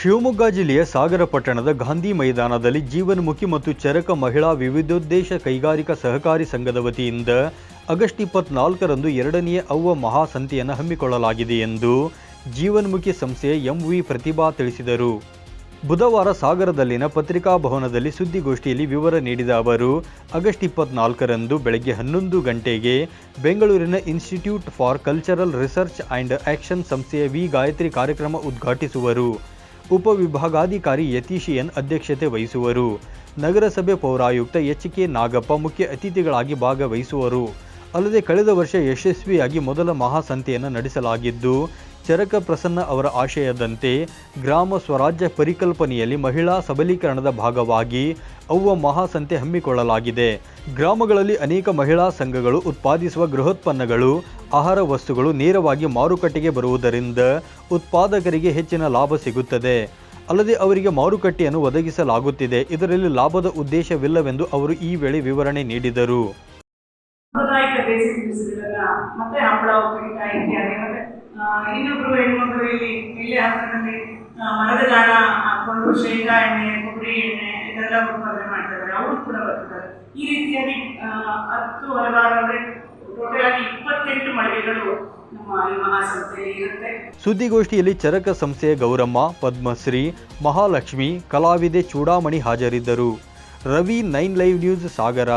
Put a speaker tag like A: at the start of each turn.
A: ಶಿವಮೊಗ್ಗ ಜಿಲ್ಲೆಯ ಸಾಗರ ಪಟ್ಟಣದ ಗಾಂಧಿ ಮೈದಾನದಲ್ಲಿ ಜೀವನ್ಮುಖಿ ಮತ್ತು ಚರಕ ಮಹಿಳಾ ವಿವಿಧೋದ್ದೇಶ ಕೈಗಾರಿಕಾ ಸಹಕಾರಿ ಸಂಘದ ವತಿಯಿಂದ ಆಗಸ್ಟ್ ಇಪ್ಪತ್ನಾಲ್ಕರಂದು ಎರಡನೆಯ ಅವ್ವ ಮಹಾಸಂತೆಯನ್ನು ಹಮ್ಮಿಕೊಳ್ಳಲಾಗಿದೆ ಎಂದು ಜೀವನ್ಮುಖಿ ಸಂಸ್ಥೆಯ ಎಂವಿ ಪ್ರತಿಭಾ ತಿಳಿಸಿದರು. ಬುಧವಾರ ಸಾಗರದಲ್ಲಿನ ಪತ್ರಿಕಾ ಭವನದಲ್ಲಿ ಸುದ್ದಿಗೋಷ್ಠಿಯಲ್ಲಿ ವಿವರ ನೀಡಿದ ಅವರು, ಆಗಸ್ಟ್ ಇಪ್ಪತ್ನಾಲ್ಕರಂದು ಬೆಳಗ್ಗೆ ಹನ್ನೊಂದು ಗಂಟೆಗೆ ಬೆಂಗಳೂರಿನ institute for cultural research and action ಸಂಸ್ಥೆಯ ವಿ ಗಾಯತ್ರಿ ಕಾರ್ಯಕ್ರಮ ಉದ್ಘಾಟಿಸುವರು. ಉಪವಿಭಾಗಾಧಿಕಾರಿ ಯತೀಶ್ ಎನ್ ಅಧ್ಯಕ್ಷತೆ ವಹಿಸುವರು. ನಗರಸಭೆ ಪೌರಾಯುಕ್ತ ಎಚ್ ಕೆ ನಾಗಪ್ಪ ಮುಖ್ಯ ಅತಿಥಿಗಳಾಗಿ ಭಾಗವಹಿಸುವರು. ಅಲ್ಲದೆ ಕಳೆದ ವರ್ಷ ಯಶಸ್ವಿಯಾಗಿ ಮೊದಲ ಮಹಾಸಂತೆಯನ್ನು ನಡೆಸಲಾಗಿದ್ದು, ಚರಕ ಪ್ರಸನ್ನ ಅವರ ಆಶಯದಂತೆ ಗ್ರಾಮ ಸ್ವರಾಜ್ಯ ಪರಿಕಲ್ಪನೆಯಲ್ಲಿ ಮಹಿಳಾ ಸಬಲೀಕರಣದ ಭಾಗವಾಗಿ ಅವ್ವ ಮಹಾಸಂತೆ ಹಮ್ಮಿಕೊಳ್ಳಲಾಗಿದೆ. ಗ್ರಾಮಗಳಲ್ಲಿ ಅನೇಕ ಮಹಿಳಾ ಸಂಘಗಳು ಉತ್ಪಾದಿಸುವ ಗೃಹೋತ್ಪನ್ನಗಳು, ಆಹಾರ ವಸ್ತುಗಳು ನೇರವಾಗಿ ಮಾರುಕಟ್ಟೆಗೆ ಬರುವುದರಿಂದ ಉತ್ಪಾದಕರಿಗೆ ಹೆಚ್ಚಿನ ಲಾಭ ಸಿಗುತ್ತದೆ. ಅಲ್ಲದೆ ಅವರಿಗೆ ಮಾರುಕಟ್ಟೆಯನ್ನು ಒದಗಿಸಲಾಗುತ್ತಿದೆ. ಇದರಲ್ಲಿ ಲಾಭದ ಉದ್ದೇಶವಿಲ್ಲವೆಂದು ಅವರು ಈ ವೇಳೆ ವಿವರಣೆ ನೀಡಿದರು.
B: ಮರದ ಹಾಕೊಂಡು ಶೇಂಗಾ ಎಣ್ಣೆ, ಕೊಬ್ಬರಿ ಎಣ್ಣೆ ಇದೆಲ್ಲ ಉತ್ಪಾದನೆ ಮಾಡ್ತಾ ಇದ್ದಾರೆ ಅವರು ಕೂಡ ಬರ್ತಿದ್ದಾರೆ. ಈ ರೀತಿಯಾಗಿ ಹತ್ತು ಹಲವಾರು ಅಂದ್ರೆ ಟೋಟಲ್ ಆಗಿ ಇಪ್ಪತ್ತೆಂಟು ಮಳಿಗೆಗಳು
A: ಸುದ್ದಿಗೋಷ್ಠಿಯಲ್ಲಿ ಚರಕ ಸಂಸ್ಥೆಯ ಗೌರಮ್ಮ, ಪದ್ಮಶ್ರೀ, ಮಹಾಲಕ್ಷ್ಮಿ, ಕಲಾವಿದೆ ಚೂಡಾಮಣಿ ಹಾಜರಿದ್ದರು. Ravi nine live news Sagara.